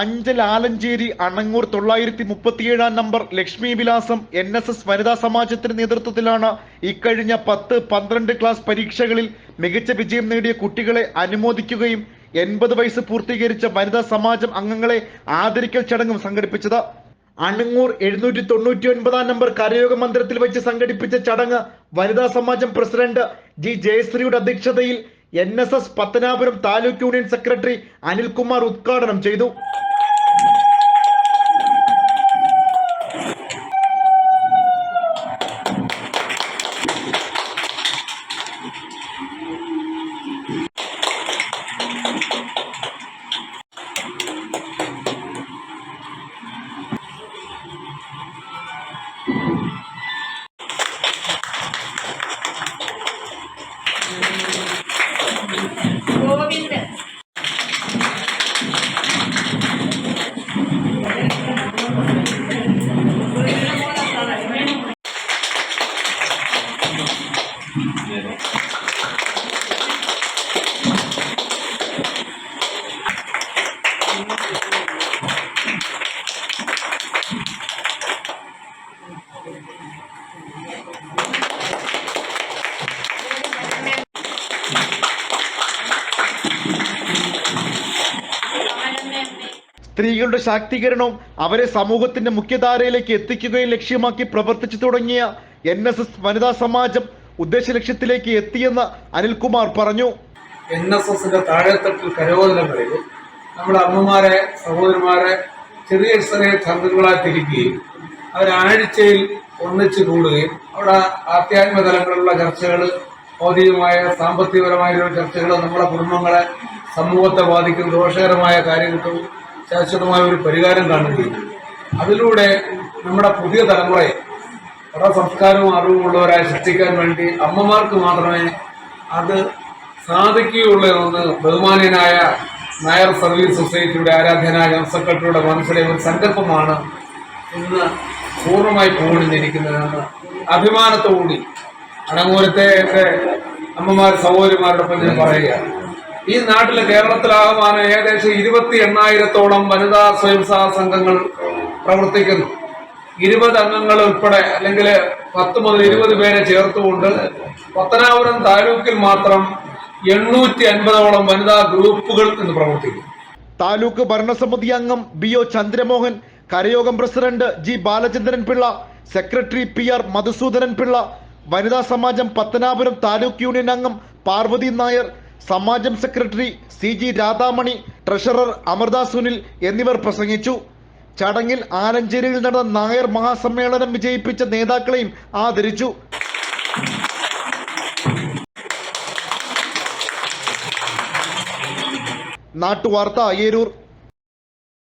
അഞ്ചൽ ആലഞ്ചേരി അണങ്ങൂർ തൊള്ളായിരത്തി മുപ്പത്തിയേഴാം നമ്പർ ലക്ഷ്മി വിലാസം എൻ എസ് എസ് വനിതാ സമാജത്തിന്റെ നേതൃത്വത്തിലാണ് ഇക്കഴിഞ്ഞ പത്ത് പന്ത്രണ്ട് ക്ലാസ് പരീക്ഷകളിൽ മികച്ച വിജയം നേടിയ കുട്ടികളെ അനുമോദിക്കുകയും എൺപത് വയസ്സ് പൂർത്തീകരിച്ച വനിതാ സമാജം അംഗങ്ങളെ ആദരിക്കൽ ചടങ്ങും സംഘടിപ്പിച്ചത്. അണങ്ങൂർ എഴുന്നൂറ്റി തൊണ്ണൂറ്റി ഒൻപതാം നമ്പർ കരയോഗ മന്ദിരത്തിൽ വെച്ച് സംഘടിപ്പിച്ച ചടങ്ങ് വനിതാ സമാജം പ്രസിഡന്റ് ജി ജയശ്രീയുടെ അധ്യക്ഷതയിൽ N S S Pathanapuram taluk union secretary Anilkumar ഉദ്ഘാടനം ചെയ്തു. സ്ത്രീകളുടെ ശാക്തീകരണവും അവരെ സമൂഹത്തിന്റെ മുഖ്യധാരയിലേക്ക് എത്തിക്കുകയും ലക്ഷ്യമാക്കി പ്രവർത്തിച്ചു തുടങ്ങിയ എൻ വനിതാ സമാജം ഉദ്ദേശ ലക്ഷ്യത്തിലേക്ക് എത്തിയെന്ന് അനിൽകുമാർ പറഞ്ഞു. എൻ എസ് എസിന്റെ താഴെത്തട്ടിൽ കരകോലങ്ങളിൽ നമ്മുടെ അമ്മമാരെ സഹോദരന്മാരെ ചെറിയ ചെറിയ സംഘങ്ങളായി തിരിക്കുകയും അവരാഴ്ചയിൽ ഒന്നിച്ചു കൂടുകയും അവിടെ ആധ്യാത്മിക തലങ്ങളിലുള്ള ചർച്ചകൾ ഭൗതികമായ സാമ്പത്തികപരമായ ചർച്ചകൾ നമ്മുടെ കുടുംബങ്ങളെ സമൂഹത്തെ ബാധിക്കുന്ന ദോഷകരമായ കാര്യങ്ങൾക്കും ശാശ്വതമായ ഒരു പരിഹാരം കാണുകയും. അതിലൂടെ നമ്മുടെ പുതിയ തലമുറയെ വളരെ സംസ്കാരവും അറിവുമുള്ളവരായി സൃഷ്ടിക്കാൻ വേണ്ടി അമ്മമാർക്ക് മാത്രമേ അത് സാധിക്കുകയുള്ളൂ എന്ന് ബഹുമാന്യനായ നായർ സർവീസ് സൊസൈറ്റിയുടെ ആരാധ്യനായ ജനറൽ സെക്രട്ടറിയുടെ മനസ്സിലെ ഒരു സങ്കല്പമാണ് ഇന്ന് പൂർണമായി പൂണിഞ്ഞിരിക്കുന്നതെന്ന് അഭിമാനത്തോടുകൂടി അടങ്ങൂരത്തെ ഒക്കെ അമ്മമാർ സഹോദരിമാരോടൊപ്പം ഞാൻ പറയുകയാണ് ഈ നാട്ടിൽ കേരളത്തിലാകമാനം ഏകദേശം ഇരുപത്തി എണ്ണായിരത്തോളം വനിതാ സ്വയം സഹായ സംഘങ്ങൾ പ്രവർത്തിക്കുന്നു. ഇരുപത് അംഗങ്ങൾ ഉൾപ്പെടെ അല്ലെങ്കിൽ പത്ത് മുതൽ ഇരുപത് പേരെ ചേർത്തുകൊണ്ട് പത്തനാപുരം താലൂക്കിൽ മാത്രം എണ്ണൂറ്റി അൻപതോളം വനിതാ ഗ്രൂപ്പുകൾ ഇന്ന് പ്രവർത്തിക്കും താലൂക്ക് ഭരണസമിതി അംഗം B O Chandramohan കരയോഗം president G Balachandran Pillai secretary P R Madhusoodanan Pillai Vanitha Samajam Pathanapuram taluk union അംഗം പാർവതി നായർ സമാജം secretary C G Radhamani treasurer Amritha Sunil എന്നിവർ പ്രസംഗിച്ചു. ചടങ്ങിൽ ആലഞ്ചേരിയിൽ നടന്ന നായർ മഹാസമ്മേളനം വിജയിപ്പിച്ച നേതാക്കളെയും ആദരിച്ചു. നാട്ടുവാർത്ത അയ്യരൂർ.